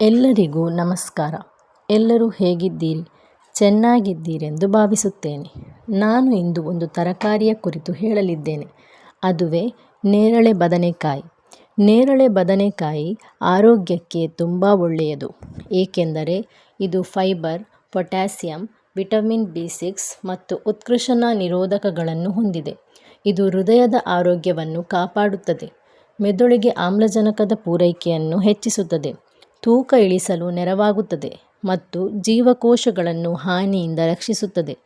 ಎಲ್ಲರಿಗೂ ನಮಸ್ಕಾರ. ಎಲ್ಲರೂ ಹೇಗಿದ್ದೀರಿ? ಚೆನ್ನಾಗಿದ್ದೀರೆಂದು ಭಾವಿಸುತ್ತೇನೆ. ನಾನು ಇಂದು ಒಂದು ತರಕಾರಿಯ ಕುರಿತು ಹೇಳಲಿದ್ದೇನೆ. ಅದುವೇ ನೇರಳೆ ಬದನೆಕಾಯಿ. ನೇರಳೆ ಬದನೆಕಾಯಿ ಆರೋಗ್ಯಕ್ಕೆ ತುಂಬ ಒಳ್ಳೆಯದು. ಏಕೆಂದರೆ ಇದು fibre potassium vitamin B six ಮತ್ತು ಉತ್ಕೃಷಣ ನಿರೋಧಕಗಳನ್ನು ಹೊಂದಿದೆ. ಇದು ಹೃದಯದ ಆರೋಗ್ಯವನ್ನು ಕಾಪಾಡುತ್ತದೆ. ಮೆದುಳಿಗೆ ಆಮ್ಲಜನಕದ ಪೂರೈಕೆಯನ್ನು ಹೆಚ್ಚಿಸುತ್ತದೆ. ತೂಕ ಇಳಿಸಲು ನೆರವಾಗುತ್ತದೆ ಮತ್ತು ಜೀವಕೋಶಗಳನ್ನು ಹಾನಿಯಿಂದ ರಕ್ಷಿಸುತ್ತದೆ.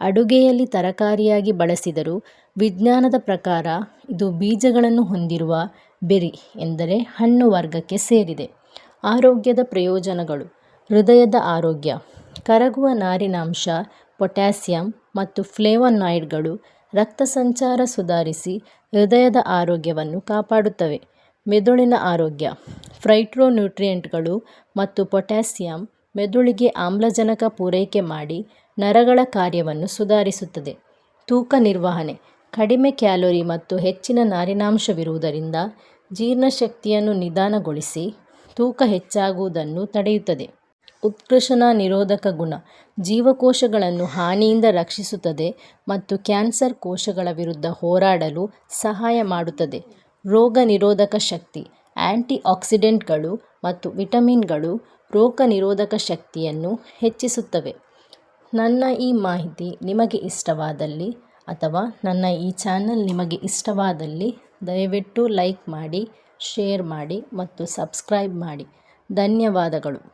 ಅಡುಗೆಯಲ್ಲಿ ತರಕಾರಿಯಾಗಿ ಬಳಸಿದರೂ ವಿಜ್ಞಾನದ ಪ್ರಕಾರ ಇದು ಬೀಜಗಳನ್ನು ಹೊಂದಿರುವ ಬೆರಿ ಎಂದರೆ ಹಣ್ಣು ವರ್ಗಕ್ಕೆ ಸೇರಿದೆ. ಆರೋಗ್ಯದ ಪ್ರಯೋಜನಗಳು. ಹೃದಯದ ಆರೋಗ್ಯ. ಕರಗುವ ನಾರಿನಾಂಶ ಪೊಟ್ಯಾಸಿಯಮ್ ಮತ್ತು ಫ್ಲೇವನಾಯ್ಡ್ಗಳು ರಕ್ತ ಸಂಚಾರ ಸುಧಾರಿಸಿ ಹೃದಯದ ಆರೋಗ್ಯವನ್ನು ಕಾಪಾಡುತ್ತವೆ. ಮೆದುಳಿನ ಆರೋಗ್ಯ. ಫೈಟೋನ್ಯೂಟ್ರಿಯೆಂಟ್ಗಳು ಮತ್ತು ಪೊಟ್ಯಾಸಿಯಮ್ ಮೆದುಳಿಗೆ ಆಮ್ಲಜನಕ ಪೂರೈಕೆ ಮಾಡಿ ನರಗಳ ಕಾರ್ಯವನ್ನು ಸುಧಾರಿಸುತ್ತದೆ. ತೂಕ ನಿರ್ವಹಣೆ, ಕಡಿಮೆ ಕ್ಯಾಲೋರಿ ಮತ್ತು ಹೆಚ್ಚಿನ ನಾರಿನಾಂಶವಿರುವುದರಿಂದ ಜೀರ್ಣಶಕ್ತಿಯನ್ನು ನಿಧಾನಗೊಳಿಸಿ ತೂಕ ಹೆಚ್ಚಾಗುವುದನ್ನು ತಡೆಯುತ್ತದೆ. ಉತ್ಕೃಷಣ ನಿರೋಧಕ ಗುಣ, ಜೀವಕೋಶಗಳನ್ನು ಹಾನಿಯಿಂದ ರಕ್ಷಿಸುತ್ತದೆ ಮತ್ತು ಕ್ಯಾನ್ಸರ್ ಕೋಶಗಳ ವಿರುದ್ಧ ಹೋರಾಡಲು ಸಹಾಯ ಮಾಡುತ್ತದೆ. ರೋಗ ನಿರೋಧಕ ಶಕ್ತಿ ಆ್ಯಂಟಿಆಕ್ಸಿಡೆಂಟ್ಗಳು ಮತ್ತು ವಿಟಮಿನ್ಗಳು ರೋಗ ನಿರೋಧಕ ಶಕ್ತಿಯನ್ನು ಹೆಚ್ಚಿಸುತ್ತವೆ. ನನ್ನ ಈ ಮಾಹಿತಿ ನಿಮಗೆ ಇಷ್ಟವಾದಲ್ಲಿ ಅಥವಾ ನನ್ನ ಈ ಚಾನಲ್ ನಿಮಗೆ ಇಷ್ಟವಾದಲ್ಲಿ ದಯವಿಟ್ಟು ಲೈಕ್ ಮಾಡಿ, ಶೇರ್ ಮಾಡಿ ಮತ್ತು ಸಬ್ಸ್ಕ್ರೈಬ್ ಮಾಡಿ. ಧನ್ಯವಾದಗಳು.